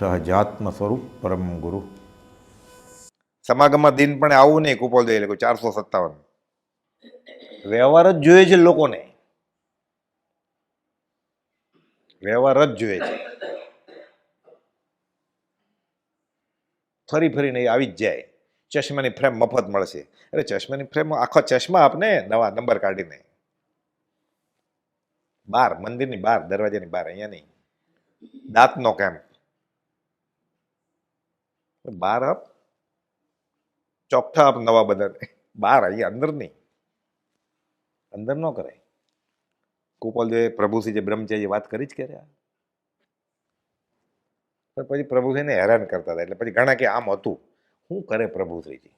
સહજાત્મ સ્વરૂપ પરમ ગુરુ સમાગમમાં દિન પણ આવું નહીં કુપોલ દે લખ્યું ચારસો સત્તાવન વ્યવહાર જ જોઈએ છે લોકોને વ્યવહાર જ જોઈએ છે ફરી ફરીને આવી જ જાય ચશ્માની ફ્રેમ મફત મળશે અરે ચશ્માની ફ્રેમ આખો ચશ્મા આપને નવા નંબર કાઢીને બાર મંદિરની બાર દરવાજાની બાર અહીંયા નહીં દાંતનો કેમ્પ બાર આપ. ચોખ્ઠા આપ નવા બધાને. બાર અહીંયા અંદર નહીં. અંદર ન કરાય. કુપલદેવે પ્રભુસિંહ જે બ્રહ્મચારી વાત કરી જ કર્યા પછી પ્રભુસિંહને હેરાન કરતા હતા. એટલે પછી ઘણા કે આમ હતું. શું કરે પ્રભુશ્રીજી?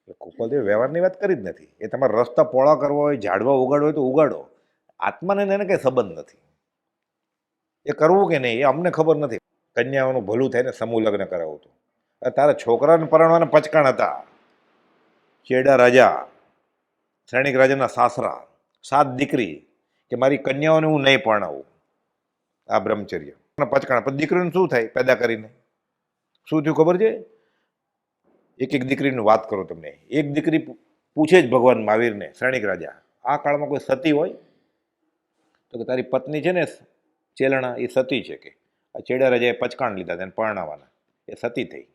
એટલે કુપલદેવ વ્યવહારની વાત કરી જ નથી. એ તમારે રસ્તા પોળા કરવા હોય, ઝાડવા ઉગાડવો હોય તો ઉગાડો. આત્માને એને કંઈ સંબંધ નથી. એ કરવું કે નહીં એ અમને ખબર નથી. કન્યાઓનું ભલું થાય ને સમૂહ લગ્ન કરાવું હતું તારા છોકરાને પરણવાના પચકાણ હતા. ચેડા રાજા, શ્રેણિક રાજાના સાસરા, સાત દીકરી, કે મારી કન્યાઓને હું નહીં પરણાવું. આ બ્રહ્મચર્ય. પચકાણ. પણ દીકરીનું શું થાય? પેદા કરીને. શું થયું ખબર છે? એક એક દીકરીની વાત કરો તમને. એક દીકરી પૂછે જ ભગવાન મહાવીરને, શ્રેણિક રાજા, આ કાળમાં કોઈ સતી હોય? તો કે, તારી પત્ની છે ને, ચેલણા, એ સતી છે કે. આ ચેડા રાજાએ પચકાણ લીધા તેને પરણાવવાના એ સતી થઈ.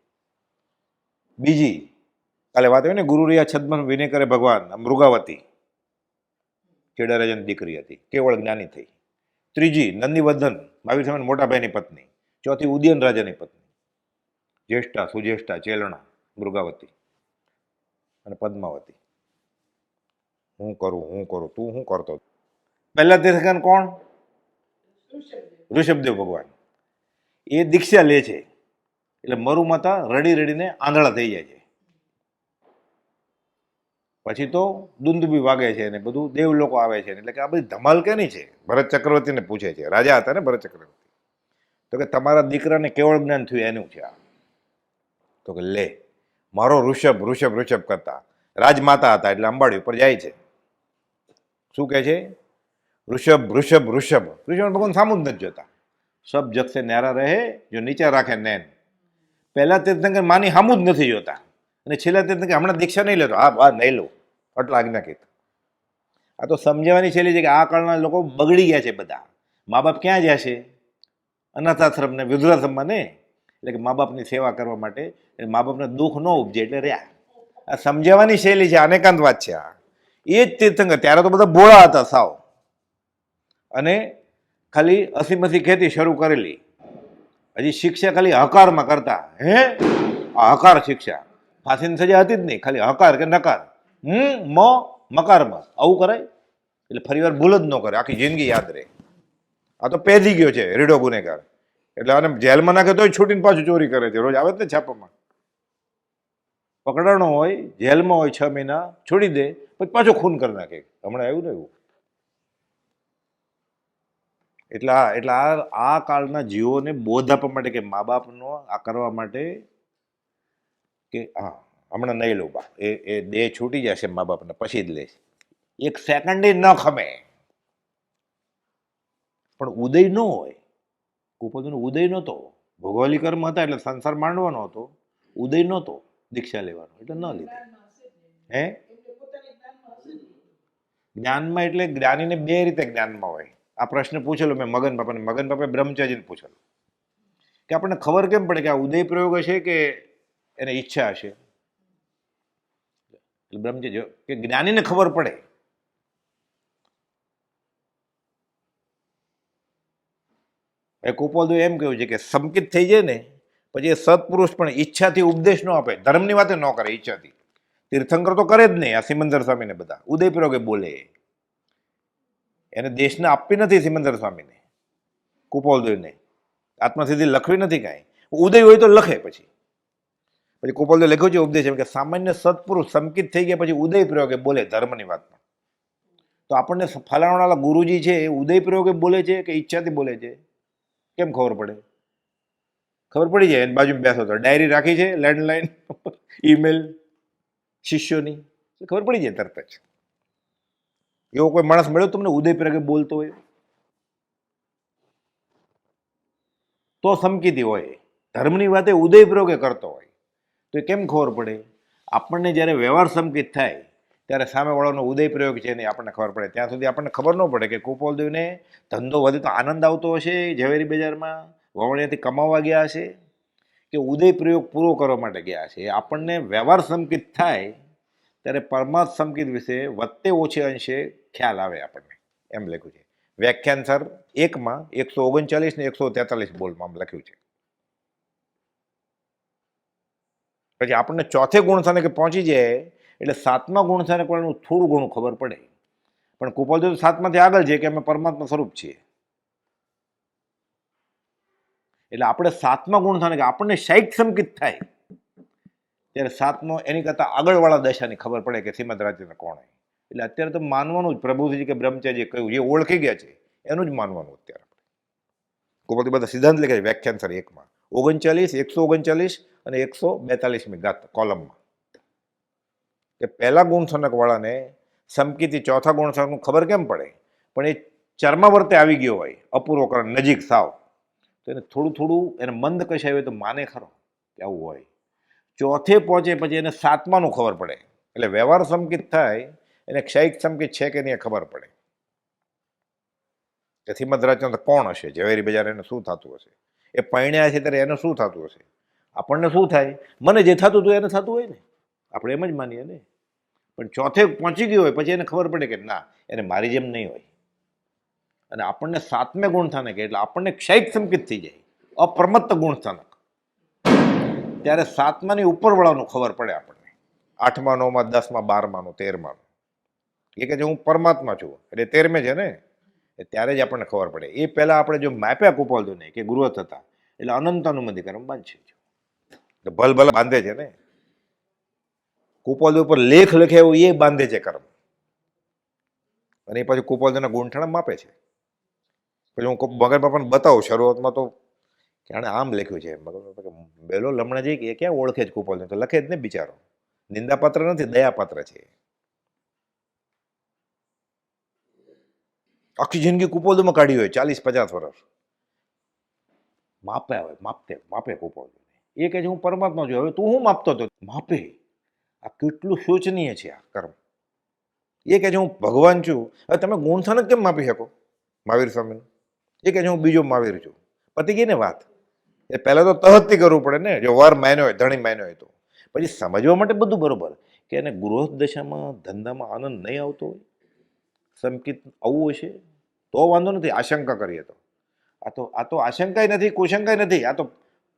બીજી, કાલે વાત હોય ને ગુરુરિયા છદ્મન વિનય કરે ભગવાન મૃગાવતી. ચેડા રાજાની દીકરી હતી. કેવળ જ્ઞાની થઈ. ત્રીજી નંદીવર્ધન મહાવીર સ્વામી મોટાભાઈની પત્ની. ચોથી, ઉદયન રાજાની પત્ની. જ્યેષ્ઠા સુજ્યેષ્ઠા ચેલણા, મૃગાવતી અને પદ્માવતી. હું કરું હું કરું, તું શું કરતો? પહેલા તીર્થંકર કોણ? ઋષભદેવ ભગવાન. એ દીક્ષા લે છે. એટલે મરુ માતા રડી રડીને આંધળા થઈ જાય છે. પછી તો દુંદુબી વાગે છે ને બધું દેવ લોકો આવે છે એટલે કે આ બધી ધમાલ કેની છે? ભરત ચક્રવર્તીને પૂછે છે. રાજા હતા ને ભરત ચક્રવર્તી. તો કે તમારા દીકરાને કેવળ જ્ઞાન થયું એનું છે આ? તો કે લે, મારો ઋષભ ઋષભ ઋષભ કરતા રાજમાતા હતા એટલે અંબાડી ઉપર જાય છે. શું કહે છે? ઋષભ ઋષભ ઋષભ. ઋષભ ભગવાન સામું જ નથી જોતા. સબ જગસે ન્યારા રહે, જો નીચા રાખે નેન. પહેલાં તીર્થંકર માની સામું જ નથી જોતા. અને છેલ્લા તીર્થંકર હમણાં દીક્ષા નહીં લેતો. હા હા નહીં લઉં આટલા આજ્ઞા કીધું. આ તો સમજાવવાની છેલ્લી છે કે આ કાળના લોકો બગડી ગયા છે બધા. મા બાપ ક્યાં જશે અનાથાશ્રમને, વૃદ્ધાશ્રમમાં ને? એટલે કે મા બાપની સેવા કરવા માટે. મા બાપને દુઃખ ન ઉપજે એટલે રહ્યા. આ સમજાવવાની શૈલી છે. અનેકાંત વાત છે આ. એ જ તીર્થંકર. ત્યારે તો બધા ભોળા હતા સાવ. અને ખાલી અસીમસી ખેતી શરૂ કરેલી. હજી શિક્ષા ખાલી હકારમાં કરતા. હે? આ હકાર શિક્ષા. ફાંસીની સજા હતી જ નહીં. ખાલી હકાર કે નકાર. હમ, મ, મકારમાં. આવું કરાય? એટલે ફરીવાર ભૂલ જ ન કરે. આખી જિંદગી યાદ રહે. આ તો પેધી ગયો છે રીડો ગુનેગાર. એટલે આને જેલમાં નાખે તોય છૂટીને પાછું ચોરી કરે છે. રોજ આવે જ ને છાપામાં. પકડાણો હોય, જેલમાં હોય છ મહિના, છોડી દે, પછી પાછો ખૂન કરી નાખે. હમણાં આવ્યું ને એવું. એટલે આ એટલે આ આ કાળના જીવોને બોધ આપવા માટે કે મા બાપનો આ કરવા માટે કે હા હમણાં નહીં લો બા. એ એ દેહ છૂટી જશે મા બાપને પછી જ લેશે એક સેકન્ડે ન ખમે. પણ ઉદય ન હોય. કુપોતનો ઉદય નહોતો. ભૌગોલિક કર્મ હતા એટલે સંસાર માંડવાનો હતો. ઉદય નહોતો દીક્ષા લેવાનો એટલે ન લીધી. હે? જ્ઞાનમાં એટલે જ્ઞાનીને બે રીતે જ્ઞાનમાં હોય. આ પ્રશ્ન પૂછેલો મેં મગન બાપાને. મગન બાપાએ બ્રહ્મચારીને પૂછેલો કે આપણને ખબર કેમ પડે કે આ ઉદય પ્રયોગ હશે કે એને ઈચ્છા હશે? એટલે બ્રહ્મચારી કે જ્ઞાનીને ખબર પડે. એ કુપોલદુ એમ કહ્યું છે કે સંકિત થઈ જાય ને, પછી એ સત્પુરુષ પણ ઈચ્છાથી ઉપદેશ ન આપે, ધર્મની વાતે ન કરે ઈચ્છાથી. તીર્થંકર તો કરે જ નહીં, આ સિમંદર સ્વામીને બધા. ઉદય પ્રયોગે બોલે. એને દેશને આપવી નથી સિમંદર સ્વામીને. કુપોલદેવને. આત્મસિદ્ધિ લખવી નથી કાંઈ. ઉદય હોય તો લખે પછી. પછી કુપોલદેવ લખ્યું છે ઉપદેશ એમ કે સામાન્ય સત્પુરુષ સંકિત થઈ ગયા પછી ઉદય પ્રયોગે બોલે ધર્મની વાતમાં. તો આપણને ફલાણાવાળા ગુરુજી છે એ ઉદય પ્રયોગે બોલે છે કે ઈચ્છાથી બોલે છે? કેમ ખબર પડે? ખબર પડી જાય, એની બાજુમાં બેસો તો. ડાયરી રાખી છે લેન્ડલાઇન ઈમેલ શિષ્યોની. ખબર પડી જાય તરત જ. એવો કોઈ માણસ મળ્યો તમને ઉદય પ્રયોગે બોલતો હોય? તો સમકીતી હોય. ધર્મની વાતે ઉદયપ્રયોગે કરતો હોય. તો એ કેમ ખબર પડે? આપણને જ્યારે વ્યવહાર સંકિત થાય, ત્યારે સામેવાળાનો ઉદયપ્રયોગ છે ને આપણને ખબર પડે. ત્યાં સુધી આપણને ખબર ન પડે કે કુપોલદેવને ધંધો વધે તો આનંદ આવતો હશે ઝવેરી બજારમાં? વવણિયાથી કમાવા ગયા હશે? કે ઉદયપ્રયોગ પૂરો કરવા માટે ગયા છે આપણને વ્યવહાર સંકિત થાય, ત્યારે પરમાર્થ સંકિત વિશે વધતે ઓછે અંશે ખ્યાલ આવે આપણને. એમ લખ્યું છે. વ્યાખ્યાન સર એકમાં એકસો ઓગણચાલીસ ને એકસો તેતાલીસ બોલમાં લખ્યું છે. પછી આપણને ચોથે ગુણસ્થાને કે પહોંચી જાય એટલે સાતમા ગુણસ્થાને પણ એનું થોડું ઘણું ખબર પડે. પણ કુપાલદેવ સાતમાથી આગળ છે કે અમે પરમાત્મા સ્વરૂપ છીએ. એટલે આપણે સાતમા ગુણસ્થાને કે આપણને શૈક સંકિત થાય. ત્યારે સાતમો એની કરતાં આગળવાળા દશાની ખબર પડે કે શ્રીમદ રાજ્યના કોણ હોય એટલે અત્યારે તો માનવાનું જ પ્રભુજી કે બ્રહ્મચર્ય કહ્યું, જે ઓળખી ગયા છે, એનું જ માનવાનું અત્યારે. કુપાલદેવ બધા સિદ્ધાંત લખે છે વ્યાખ્યાન એકમાં. ઓગણચાલીસ, એકસો ઓગણચાલીસ અને એકસો બેતાલીસમી ગાત, કોલમમાં. કે પહેલા ગુણસનકવાળાને સમકીથી ચોથા ગુણસનકનું ખબર કેમ પડે? પણ એ ચર્માવર્તે આવી ગયો હોય અપૂર્વકરણ નજીક સાવ. તો એને થોડું થોડું એને મંદ કશાય હોય તો માને ખરો કે આવું હોય. ચોથે પહોંચે પછી એને સાતમાનું ખબર પડે. એટલે વ્યવહાર સમકિત થાય એને ક્ષયિક ચમકી છે કે નહીં ખબર પડે. તેથી શ્રીમદ કોણ હશે? ઝવેરી બજાર એને શું થતું હશે? એ પૈણ્યા છે ત્યારે એને શું થતું હશે? આપણને શું થાય? મને જે થતું હતું એને થતું હોય ને. આપણે એમ જ માનીએ ને. પણ ચોથે પહોંચી ગયો હોય, પછી એને ખબર પડે કે ના, એને મારી જેમ નહીં હોય. અને આપણને સાતમે ગુણસ્થાનક એટલે આપણને ક્ષયિક સંકિત થઈ જાય. અપ્રમત્ત ગુણસ્થાનક ત્યારે સાતમાની ઉપરવાળાનું ખબર પડે આપણને. આઠમા, નવમાં, દસમાં, બારમાનું, તેરમાનું. એ કે છે હું પરમાત્મા છું. એટલે તેરમે છે ને? ત્યારે જ આપણને ખબર પડે. એ પહેલાં આપણે જો માપ્યા કુપાલતો નહીં કે ગૃહ થતા એટલે અનંત અનુમતિ કર્મ બાંધશે ભલ ભલ બાંધે છે ને? કુપાલદેવ ઉપર લેખ લખે એવું એ બાંધે છે કર્મ. અને એ પાછું કુપાલદેવના ગુંઠાણા માપે છે. પેલું હું મગર બાપાને બતાવું, શરૂઆતમાં તો કે આણે આમ લખ્યું છે. મગર બાપા કે, બેલો લમણા જઈ કે ક્યાં ઓળખે જ કુપાલદેવ તો લખે જ ને બિચારો. નિંદાપાત્ર નથી, દયાપાત્ર છે. આખી જિંદગી કુપોલમાં કાઢી હોય, ચાલીસ પચાસ વર્ષ. માપે હોય માપતે માપે કુપોલ એ કહે છે, હું પરમાત્મા છું, હવે તું હું માપતો હતો? માપે. આ કેટલું શોચનીય છે આ કર્મ. એ કહે છે, હું ભગવાન છું. હવે તમે ગુણસ્થાનક કેમ માપી શકો? મહાવીર સ્વામીનું. એ કહે છે, હું બીજો મહાવીર છું. પતી ગઈ ને વાત. એ પહેલાં તો તહતથી કરવું પડે ને, જો વાર માન્યો હોય, ધણી માન્યો હોય તો. પછી સમજવા માટે બધું બરોબર. કે એને ગૃહ દશામાં, ધંધામાં આનંદ નહીં આવતો હોય. સંકિત આવવું હશે તો વાંધો નથી, આશંકા કરીએ તો. આ તો આ તો આશંકાય નથી, કુશંકાય નથી, આ તો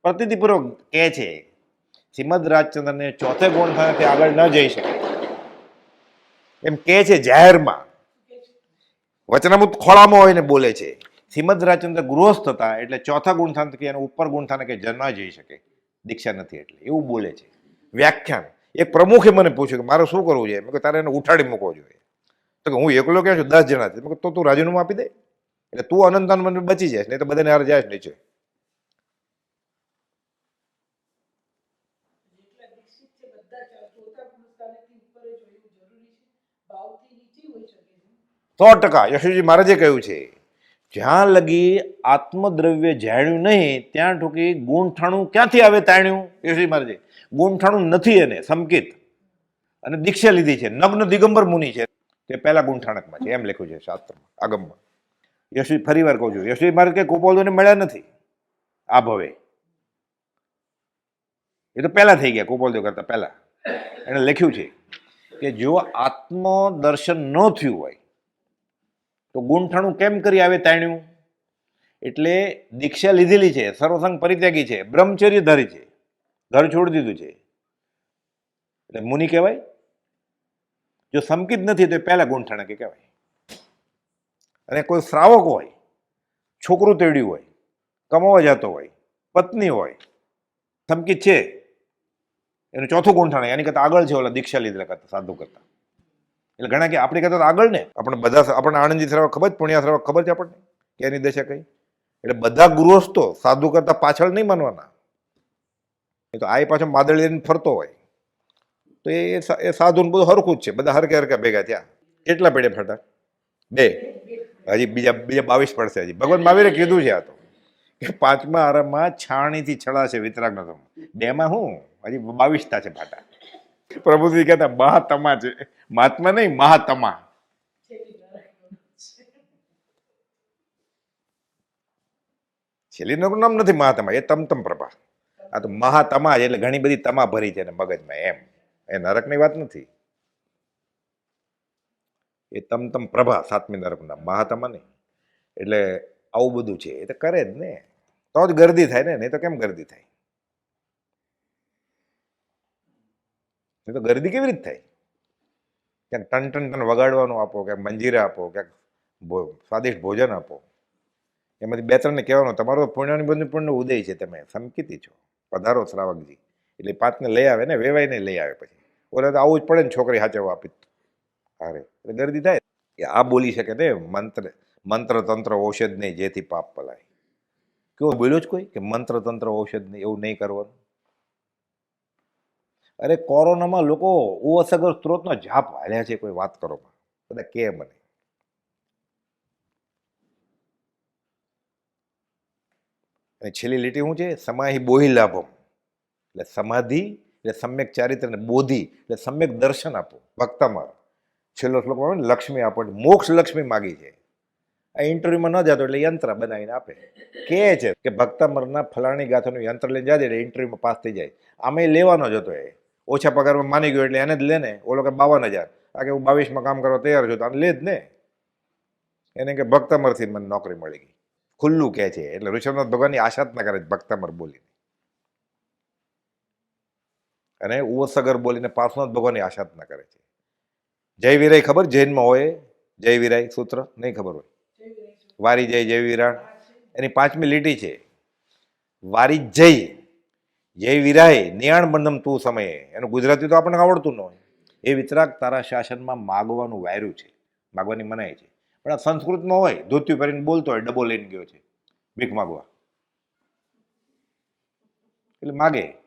પ્રતિનિધિપૂર્વક કહે છે. શ્રીમદ રાજચંદ્રને ચોથે ગુણ થાય તે આગળ ન જઈ શકે. એમ કહે છે જાહેરમાં વચનામૃત ખોળામાં હોય ને બોલે છે. શ્રીમદ રાજચંદ્ર ગૃહસ્થ હતા, એટલે ચોથા ગુણસ્થાન કે એના ઉપર ગુણસ્થાને કે ન જઈ શકે. દીક્ષા નથી એટલે, એવું બોલે છે. વ્યાખ્યાન. એક પ્રમુખે મને પૂછ્યું કે મારે શું કરવું જોઈએ? મેં તારે એને ઉઠાડી મૂકવો જોઈએ. તો કે હું એકલો ક્યાં છું? દસ જણા છે. તો તું રાજીનામું આપી દે. એટલે તું અનંતાન મને બચી જાય નહીં તો બધાને હારે જાય નીચે જ સો ટકા. યશુજી મહારાજે કહ્યું છે જ્યાં લગી આત્મદ્રવ્ય જાણ્યું નહીં ત્યાં ઠોકી ગુણઠાણું ક્યાંથી આવે તાણ્યું? યશુજી મહારાજે. ગુણઠાણું નથી એને સંકિત અને દીક્ષા લીધી છે. નગ્ન દિગંબર મુનિ છે. તે પહેલા ગુંઠાણકમાં છે, એમ લખ્યું છે શાસ્ત્રમાં, આગમમાં. યશવી ફરી વાર કહું છું યશવી મહારાજ કે ગોપાલદોને મળ્યા નથી, આ ભવે. એ તો પહેલા થઈ ગયા ગોપાલદેવ કરતા પહેલા. એણે લખ્યું છે કે જો આત્મ દર્શન ન થયું હોય, તો ગુંઠાણું કેમ કરી આવે તાણ્યું? એટલે દીક્ષા લીધેલી છે, સર્વસંગ પરિત્યાગી છે, બ્રહ્મચર્ય ધરી છે, ઘર છોડી દીધું છે. એટલે મુનિ કહેવાય જો સંકિત નથી તો એ પહેલા કે કહેવાય. અને કોઈ શ્રાવક હોય, છોકરું તેડ્યું હોય, કમાવા જતો હોય, પત્ની હોય સંકિત છે, એનું ચોથું ગુંઠાણ એની કરતાં આગળ છે ઓલા દીક્ષા લીધેલા કરતા, સાધુ કરતા. એટલે ઘણા કે આપણી કરતા આગળ ને. આપણે બધા આપણને આનંદી શ્રાવક ખબર જ, પુણ્યા શ્રાવક ખબર છે આપણને કે એની દશા કઈ? એટલે બધા ગૃહસ્થો સાધુ કરતા પાછળ નહીં માનવાના. એ તો આ પાછો માદળી ફરતો હોય. તો એ એ સાધુને બધું હરખું જ છે. બધા હરકે હરકે ભેગા થયા. કેટલા પેડે ફાટા બે. હજી બીજા બીજા બાવીસ પડશે હજી. ભગવાન મહાવીરે કીધું છે આ તો. કે પાંચમા આરામમાં છાણીથી છળાશે વિતરાગનો ધમ બેમાં શું હજી બાવીસતા છે ફાટા. પ્રભુજી કહેતા, મહાતમા છે. મહાત્મા નહીં, મહાતમા. છેલ્લી નામ નથી મહાતમા, એ તમતમ પ્રભા. આ તો મહાતમા છે એટલે ઘણી બધી તમા ભરી છે ને મગજમાં એમ. એ નરકની વાત નથી. એ તમતમ પ્રભા સાતમી નરકના મહાતમા નહીં. એટલે આવું બધું છે, એ તો કરે જ ને. તો જ ગરદી થાય ને, નહીં તો કેમ ગરદી થાય? નહીં તો ગરદી કેવી રીતે થાય? ક્યાંક ટન ટન ટન વગાડવાનું આપો, ક્યાંક મંજીરા આપો, ક્યાંક સ્વાદિષ્ટ ભોજન આપો. એમાંથી બે ત્રણને કહેવાનું, તમારો પુણ્યની બંધ પુણ્ય ઉદય છે, તમે સમકીતી છો. પધારો શ્રાવકજી. એટલે પાંચને લઈ આવે ને, વેવાઈને લઈ આવે પછી. ઓલે તો આવું જ પડે ને છોકરી હાચવવા આપી અરે એટલે ગરદી થાય એ આ બોલી શકે ને, મંત્ર મંત્ર તંત્ર ઔષધ નહીં, જેથી પાપ પલાય. કેવો બોલ્યો જ કોઈ? કે મંત્ર તંત્ર ઔષધ નહીં, એવું નહીં કરવાનું? અરે કોરોનામાં લોકો ઓસગર સ્ત્રોતનો જાપ હાલ્યા છે, કોઈ વાત કરો માં. બધા કે મને. અને છેલ્લી લીટી શું છે? સમાહી બોહી લાભમ એટલે સમાધિ, એટલે સમ્યક ચારિત્ર અને બોધિ, એટલે સમ્યક દર્શન આપો. ભક્તમાં છેલ્લો શ્લોક આવે ને, લક્ષ્મી આપો. એટલે મોક્ષ લક્ષ્મી માગી છે. આ ઇન્ટરવ્યુમાં ન જતો એટલે યંત્ર બનાવીને આપે. કે છે કે ભક્તમરના ફલાણી ગાથાનું યંત્ર લઈને જાય એટલે ઇન્ટરવ્યુમાં પાસ થઈ જાય. આમે લેવાનો જ હતો એ. ઓછા પગારમાં માની ગયો એટલે એને જ લે ને. ઓલો કે બાવન હજાર. આ કે હું બાવીસમાં કામ કરવા તૈયાર છું તો આને લે જ ને. એને કે ભક્તમરથી મને નોકરી મળી ગઈ. ખુલ્લું કહે છે. એટલે ઋષભનાથ ભગવાનની આશા ના કરે ભક્તમર બોલીને. અને ઉવસગર બોલીને પાર્શ્વનાથ ભગવાનની આશા જ કરે છે. જય વિરાય ખબર? જૈનમાં હોય જય વિરાય સૂત્ર, નહીં ખબર હોય. વારી જય જય વિરાણ. એની પાંચમી લીટી છે. વારી જય જય વિરાય, નિયાણ બંધમ તું સમયે. એનું ગુજરાતી તો આપણને આવડતું ન હોય. એ વિતરાગ તારા શાસનમાં માગવાનું વાયરું છે. માગવાની મનાય છે. પણ આ સંસ્કૃતમાં હોય, ધોતી પહેરીને બોલતો હોય, ડબો લઈને ગયો છે. ભીખ માગવા. એટલે માગે.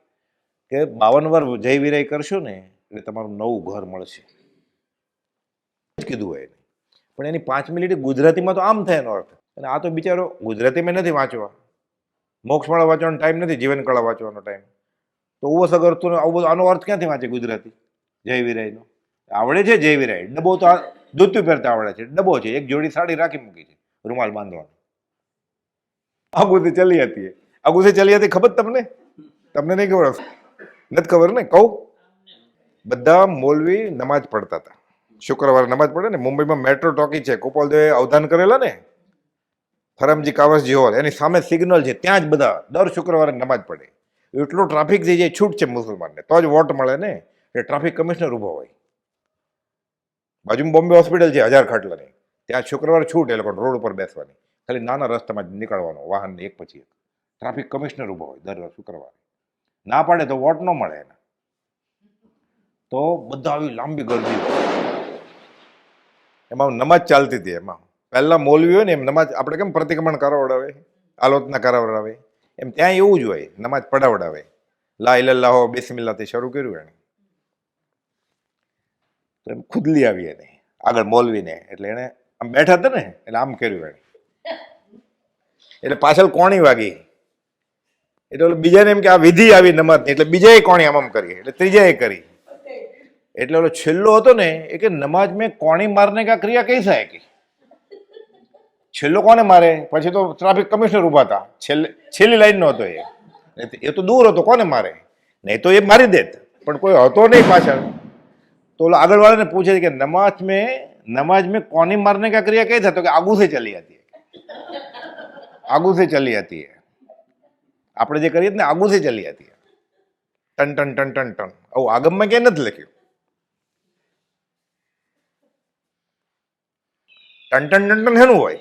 કે બાવન વાર જય વિરાય કરશો ને, એટલે તમારું નવું ઘર મળશે. કીધું હોય પણ એની પાંચમી લીટી ગુજરાતીમાં તો આમ થાય એનો અર્થ. અને આ તો બિચારો ગુજરાતીમાં નથી વાંચવા. મોક્ષમાળા વાંચવાનો ટાઈમ નથી, જીવનકળા વાંચવાનો ટાઈમ તો ઉવો સગર તું આવું બધું, આનો અર્થ ક્યાંથી વાંચે ગુજરાતી? જય વિરાયનો. આવડે છે જય વિરાય. ડબ્બો તો આ ધોતું પહેરતા આવડે છે. ડબ્બો છે, એક જોડી સાડી રાખી મૂકી છે, રૂમાલ બાંધવાનો. આગુથી ચલી હતી આગુથી ચલી હતી ખબર તમને? તમને નહીં ખબર? નથી ખબર ને? કહું? બધા મોલવી નમાજ પડતા હતા. શુક્રવારે નમાજ પડે ને મુંબઈમાં મેટ્રો ટોકી છે. ગોપાલદેવે અવધાન કરેલા ને? ફરમજી કાવસજી હોલ. એની સામે સિગ્નલ છે. ત્યાં જ બધા દર શુક્રવારે નમાજ પડે. એટલો ટ્રાફિક થઈ જાય, છૂટ છે મુસલમાનને. તો જ વોટ મળે ને? એ ટ્રાફિક કમિશનર ઊભો હોય. બાજુમાં બોમ્બે હોસ્પિટલ છે, હજાર ખાટલાની. ત્યાં શુક્રવારે છૂટ એ લોકો રોડ ઉપર બેસવાની. ખાલી નાના રસ્તામાં જ નીકળવાનું, વાહનને એક પછી એક. ટ્રાફિક કમિશનર ઊભો હોય દર શુક્રવારે. ના પાડે તો વોટ ન મળે એને. તો બધા આવી લાંબી ગરદી. એમાં નમાજ ચાલતી હતી એમાં. પહેલા મોલવી હોય ને એમ નમાજ આપણે કેમ પ્રતિક્રમણ કરાવડાવે? આલોચના કરાવડાવે. એમ ત્યાં એવું જ હોય, નમાજ પડાવડાવે. લા ઇલાહો બિસ્મિલ્લાથી શરૂ કર્યું એણે. તો એમ ખુદલી આવી એને, આગળ મોલવીને. એટલે એણે આમ બેઠા હતા ને, એટલે આમ કર્યું એણે. એટલે પાછળ કોણી વાગી. એટલે બીજાને એમ કે આ વિધિ આવી નમાજની એટલે બીજાએ કોણી આમ આમ કરી? એટલે ત્રીજાએ કરી. એટલે ઓલો છેલ્લો હતો ને, એ કે નમાજ મેં કોણી મારને કા ક્રિયા કઈ થાય કે? છેલ્લો કોને મારે? પછી તો ટ્રાફિક કમિશનર ઊભા હતા. છેલ્લે છેલ્લી લાઈનનો હતો એ. એ તો દૂર હતો, કોને મારે? નહીં તો એ મારી દેત. પણ કોઈ હતો નહીં પાછળ. તો ઓલો આગળવાળાને પૂછે કે નમાજ મેં નમાજ મેં કોની મારને કા ક્રિયા કઈ થાય તો કે આગુથી ચાલી હતી આગુથી ચલી હતી આપણે જે કરીએ ને, આગુથી ચાલી આતી ટન ટન ટન ટન ટન. આવું આગમમાં ક્યાંય નથી લખ્યું. ટન ટન ટન ટન શેનું હોય?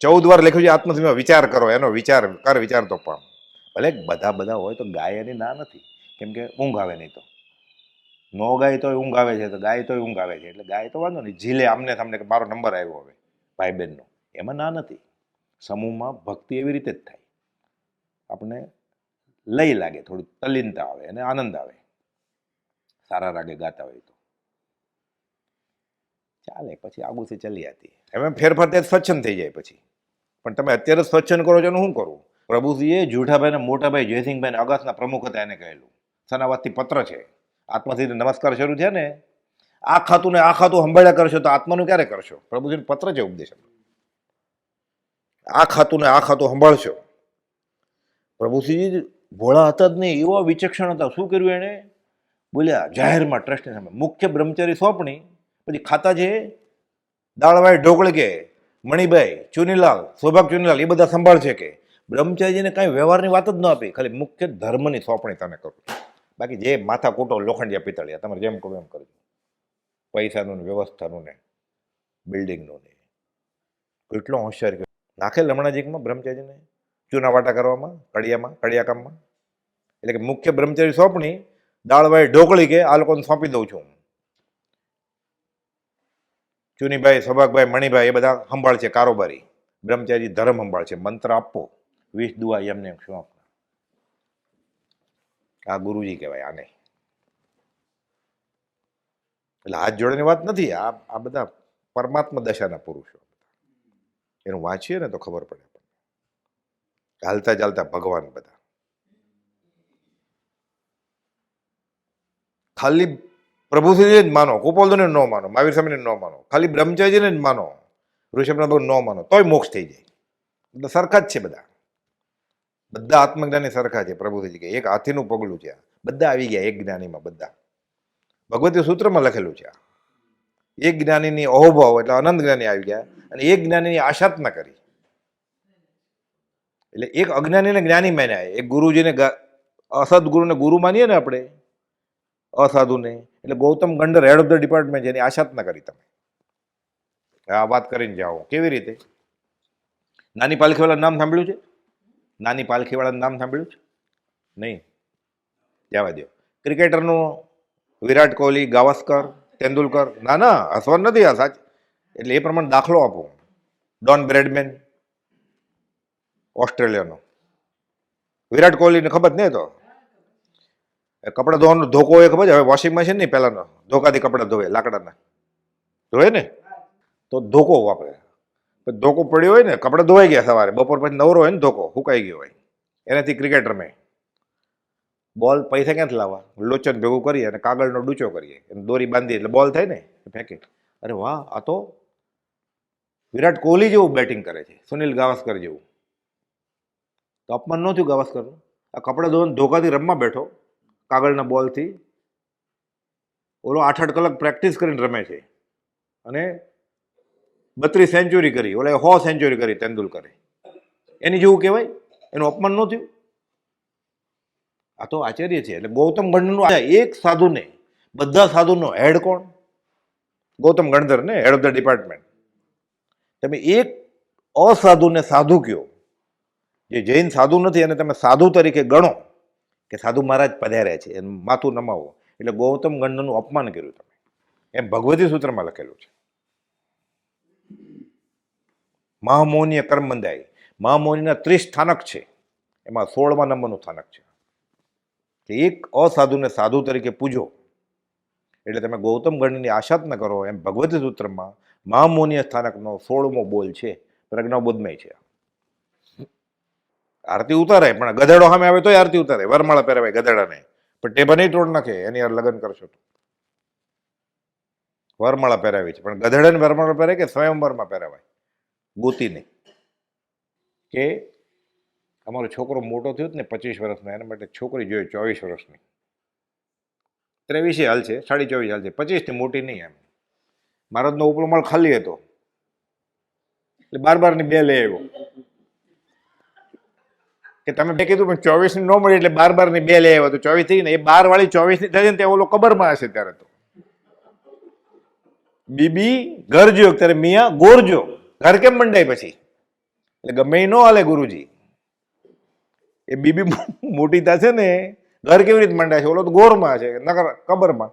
ચૌદ વાર લખ્યું છે આત્મધ્યમાં વિચાર કરો, એનો વિચાર, કર વિચાર તો પામ ભલે બધા બધા હોય તો ગાય એની ના નથી. કેમ કે ઊંઘ આવે નહીં તો. નો ગાય તોય ઊંઘ આવે છે, તો ગાય તોય ઊંઘ આવે છે. એટલે ગાય તો વાંધો નહીં. ઝીલે આમને તમને કે મારો નંબર આવ્યો હવે ભાઈ બહેનનો એમાં ના નથી. સમૂહમાં ભક્તિ એવી રીતે જ થાય. આપણને લઈ લાગે, થોડી તલ્લીનતા આવે અને આનંદ આવે. સારા રાગે ગાતા હોય તો. ચાલે, પછી આગુથી ચલી જતી એમાં ફેરફાર તે સ્વચ્છન થઈ જાય પછી. પણ તમે અત્યારે સ્વચ્છન કરો છો એનું શું કરવું પ્રભુજીએ જૂઠાભાઈ અને મોટાભાઈ જયસિંહભાઈ અગાસના પ્રમુખ હતા એને કહેલું. સનાવાદથી પત્ર છે. આત્માથી નમસ્કાર શરૂ છે ને. આ ખાતું ને આ ખાતું સંભાળ્યા કરશો તો આત્માનું ક્યારે કરશો? પ્રભુજીનો પત્ર છે ઉપદેશ આ ખાતું ને આ ખાતું સંભાળશો. પ્રભુસિંહજી ભોળા હતા જ નહીં, એવા વિચક્ષણ હતા. શું કર્યું એણે? બોલ્યા, જાહેરમાં ટ્રસ્ટની સામે મુખ્ય બ્રહ્મચારી સોંપણી, પછી ખાતા છે દાળભાઈ ઢોકળકે મણિભાઈ, ચુનીલાલ, સૌભાગ ચુનીલાલ, એ બધા સંભાળશે કે? બ્રહ્મચારીજીને કાંઈ વ્યવહારની વાત જ ન આપી. ખાલી મુખ્ય ધર્મની સોંપણી તમે કરો. બાકી જે માથા કૂટો લોખંડિયા પિતળિયા તમારે જેમ કહો એમ કરજો. પૈસાનું ને વ્યવસ્થાનું ને બિલ્ડિંગનું ને. કેટલો હોશિયાર કર્યો નાખે લમણાજીકમાં બ્રહ્મચારીને ચૂનાવાટા કરવામાં, કડિયામાં કડિયા કામમાં એટલે કે મુખ્ય બ્રહ્મચારી સોંપણી દાળભાઈ ઢોકળી કે આ લોકોને સોંપી દઉં છું ચુનીભાઈ, સભાગભાઈ, મણિભાઈ એ બધા સંભાળશે કારોબારી. બ્રહ્મચારી ધર્મ સંભાળશે. મંત્ર આપવો વીસ દુઆ એમને એમ શું આપના? આ ગુરુજી કહેવાય આને. એટલે હાથ જોડેની વાત નથી. આ આ બધા પરમાત્મા દશાના પુરુષો. એનું વાંચીએ ને તો ખબર પડે. ચાલતા ચાલતા ભગવાન બધા. ખાલી પ્રભુશ્રીને જ માનો, ગોપાલને ન માનો, મહાવીર સ્વામીને ન માનો, ખાલી બ્રહ્મચારીને જ માનો ઋષભના ન માનો, તોય મોક્ષ થઈ જાય. એટલે સરખા જ છે બધા. બધા આત્મજ્ઞાની સરખા છે, પ્રભુજી કે એક હાથીનું પગલું છે બધા આવી ગયા એક જ્ઞાનીમાં બધા. ભગવતી સૂત્રમાં લખેલું છે એક જ્ઞાનીની અહોભાવ એટલે અનંત જ્ઞાની આવી ગયા. અને એક જ્ઞાનીની આશાત ન કરી. એટલે એક અજ્ઞાનીને જ્ઞાની માન્યા એક ગુરુજીને અસદગુરુને ગુરુ માનીએ ને આપણે, અસાધુને. એટલે Gautam ગંડર head of the department જેની આશાત ન કરી તમે. આ વાત કરીને જાઓ. કેવી રીતે? નાની પાલખીવાળાનું નામ સાંભળ્યું છે? નાની પાલખીવાળાનું નામ સાંભળ્યું છે? નહીં. જવા દો ક્રિકેટરનું વિરાટ કોહલી, ગાવસ્કર, તેંડુલકર. ના ના, હસવાનું નથી આ સાચ. એટલે એ પ્રમાણે દાખલો આપો. Don Bradman, ઓસ્ટ્રેલિયાનો. વિરાટ કોહલીને ખબર નહીં તો? કપડાં ધોવાનો ધોકો એ ખબર હવે વોશિંગ મશીન નહીં પહેલાંનો? ધોકાથી કપડાં ધોવે, લાકડાના. ધોવે ને? તો ધોકો વાપરે. ધોકો પડ્યો હોય ને, કપડાં ધોવાઈ ગયા સવારે. બપોર પછી નવરો હોય ને ધોકો, હુકાઈ ગયો હોય. એનાથી ક્રિકેટ રમે બોલ પૈસા ક્યાંથી લાવવા? લોચન ભેગું કરીએ અને કાગળનો ડૂચો કરીએ. એને દોરી બાંધીએ એટલે બોલ થાય ને ફેંકે. અરે વાહ, આ તો વિરાટ કોહલી જેવું બેટિંગ કરે છે, સુનિલ ગાવસ્કર જેવું. તો અપમાન ન થયું ગાવસ્કરનું? આ કપડાં ધોઈને ધોકાથી રમવા બેઠો, કાગળના બોલથી. ઓલો આઠ આઠ કલાક પ્રેક્ટિસ કરીને રમે છે. અને બત્રીસ સેન્ચુરી કરી, ઓલા સો સેન્ચુરી કરી તેંડુલકરે. એની જેવું કહેવાય? એનું અપમાન ન થયું? આ તો આચાર્ય છે, એટલે ગૌતમ ગણનું એક સાધુને, બધા સાધુનો હેડ કોણ? ગૌતમ ગણધર ને હેડ ઓફ ધ ડિપાર્ટમેન્ટ તમે એક અસાધુને સાધુ કયો? જે જૈન સાધુ નથી અને તમે સાધુ તરીકે ગણો કે સાધુ મહારાજ પધાર્યા છે, એનું માથું નમાવો. એટલે ગૌતમ ગંડનું અપમાન કર્યું તમે. એમ ભગવતી સૂત્રમાં લખેલું છે. મહામૌનીય કર્મંદાય બંધાય. મહામૌનીના ત્રીસ સ્થાનક છે. એમાં સોળમા નંબરનું સ્થાનક છે. કે એક અસાધુને સાધુ તરીકે પૂજો. એટલે તમે ગૌતમ ગણની આશા ન કરો એમ ભગવતી સૂત્રમાં મહામૌનીય સ્થાનકનો સોળમો બોલ છે, પ્રજ્ઞાબોધમય છે. આરતી ઉતારાય, પણ ગધેડો સામે આવે તોય આરતી ઉતારે વરમાળા પહેરાવે ગધેડાને. પણ ટેબા નહીં તોડ નાખે, એની યાર લગ્ન કરશો તો. વરમાળા પહેરાવી છે. પણ ગધેડાને વરમાળા પહેરે કે સ્વયંવરમાં પહેરાવાય? ગોતીને. કે અમારો છોકરો મોટો થયો ને પચીસ વર્ષનો, એના માટે છોકરી જોઈએ ચોવીસ વર્ષની. ત્રેવીસે હાલ છે, સાડી ચોવીસ હાલ છે. પચીસથી મોટી નહીં એમ. મારાનો ઉપલો માળ ખાલી હતો. એટલે બાર બારની બે લઈ આવ્યો. કે તમે બે કીધું પણ ચોવીસની મળી એટલે બાર બારની બે લઈ આવ્યો. તો ચોવીસ થઈ ને, એ બાર વાળી ચોવીસની થશે ને તે ઓલો કબરમાં હશે ત્યારે તો. બીબી ઘર જો ત્યારે મિયા ગોરજો. ઘર કેમ મંડાય પછી? એટલે ગમે ન હાલે ગુરુજી. એ બીબી મોટી થશે ને, ઘર કેવી રીતે મંડાય છે ઓલો તો ગોરમાં છે નકર કબરમાં.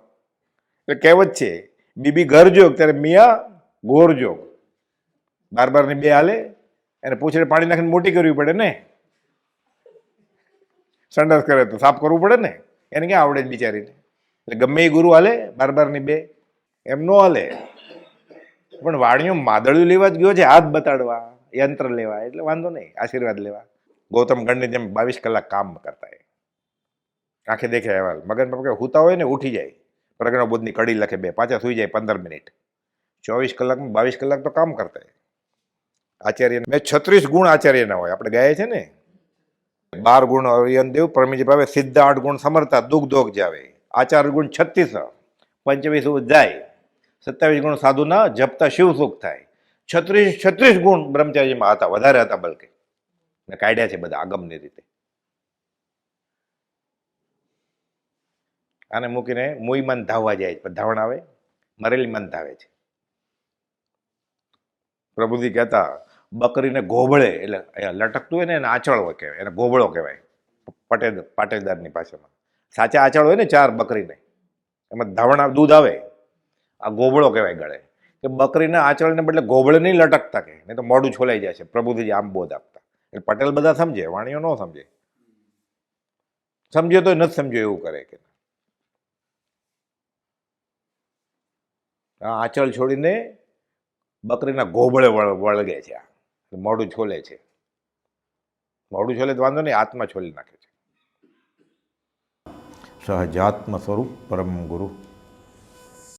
એટલે કહેવત છે બીબી ઘર જોગ ત્યારે મિયા ગોર જોગ બાર બારની બે હાલે, એને પૂછડે પાણી નાખીને મોટી કરવી પડે ને? સંડાસ કરે તો સાફ કરવું પડે ને? એને ક્યાં આવડે બિચારીને? એટલે ગમે એ ગુરુ હાલે બાર બારની બે, એમ નો હાલે. પણ વાણીઓ માદળિયું લેવા જ ગયો છે, હાથ બતાડવા, યંત્ર લેવા, એટલે વાંધો નહીં, આશીર્વાદ લેવા. ગૌતમ ગણની જેમ બાવીસ કલાક કામ કરતા એ. આંખે દેખે અહેવાલ. મગન બાપા હુતા હોય ને, ઉઠી જાય. પ્રજ્ઞા કડી લખે બે, પાછા સુઈ જાય પંદર મિનિટ. ચોવીસ કલાક, બાવીસ કલાક તો કામ કરતા આચાર્ય મેં છત્રીસ ગુણ આચાર્યના હોય, આપણે ગાય છે ને? બાર ગુણ અરિયન દેવ પરમીજી ભાવે સીધા આઠ ગુણ સમર્થા દુઃખ દોખ જાવે. આચાર ગુણ છત્રીસ, પંચવીસ જાય. સત્યાવીસ ગુણ સાધુના જપતા શિવ સુખ થાય. છત્રીસ છત્રીસ ગુણ બ્રહ્મચારીમાં હતા, વધારે હતા બલકે. કાઢ્યા છે બધા આગમની રીતે. આને મૂકીને મુઈ મન ધાવવા જાય છે. ધાવણ આવે, મરેલી મન ધાવે છે. પ્રભુજી કહેતા, બકરીને ગોબળે, એટલે લટકતું હોય ને એને આંચળ કહેવાય, એને ગોબળો કહેવાય, પટેલ પાટેદારની ભાષામાં. સાચા આંચળ હોય ને ચાર બકરીને, એમાં ધાવણ દૂધ આવે, આ ગોબળો કહેવાય ગળે. કે બકરીના આંચળને બદલે ગોબળે નહીં લટકતા કે, નહીં તો મોડું છોલાઈ છે. પ્રભુજી આમ બોધ આપતા. એટલે પટેલ બધા સમજે, વાણીઓ ન સમજે. સમજ્યો તો નથી સમજ્યો, એવું કરે કે આ આંચળ છોડીને બકરીના ગોબળે વળગે છે આ. મોઢું છોલે છે. મોઢું છોલે તો વાંધો નહીં, આત્મા છોલી નાખે છે. સહજાત્મ સ્વરૂપ પરમ ગુરુ.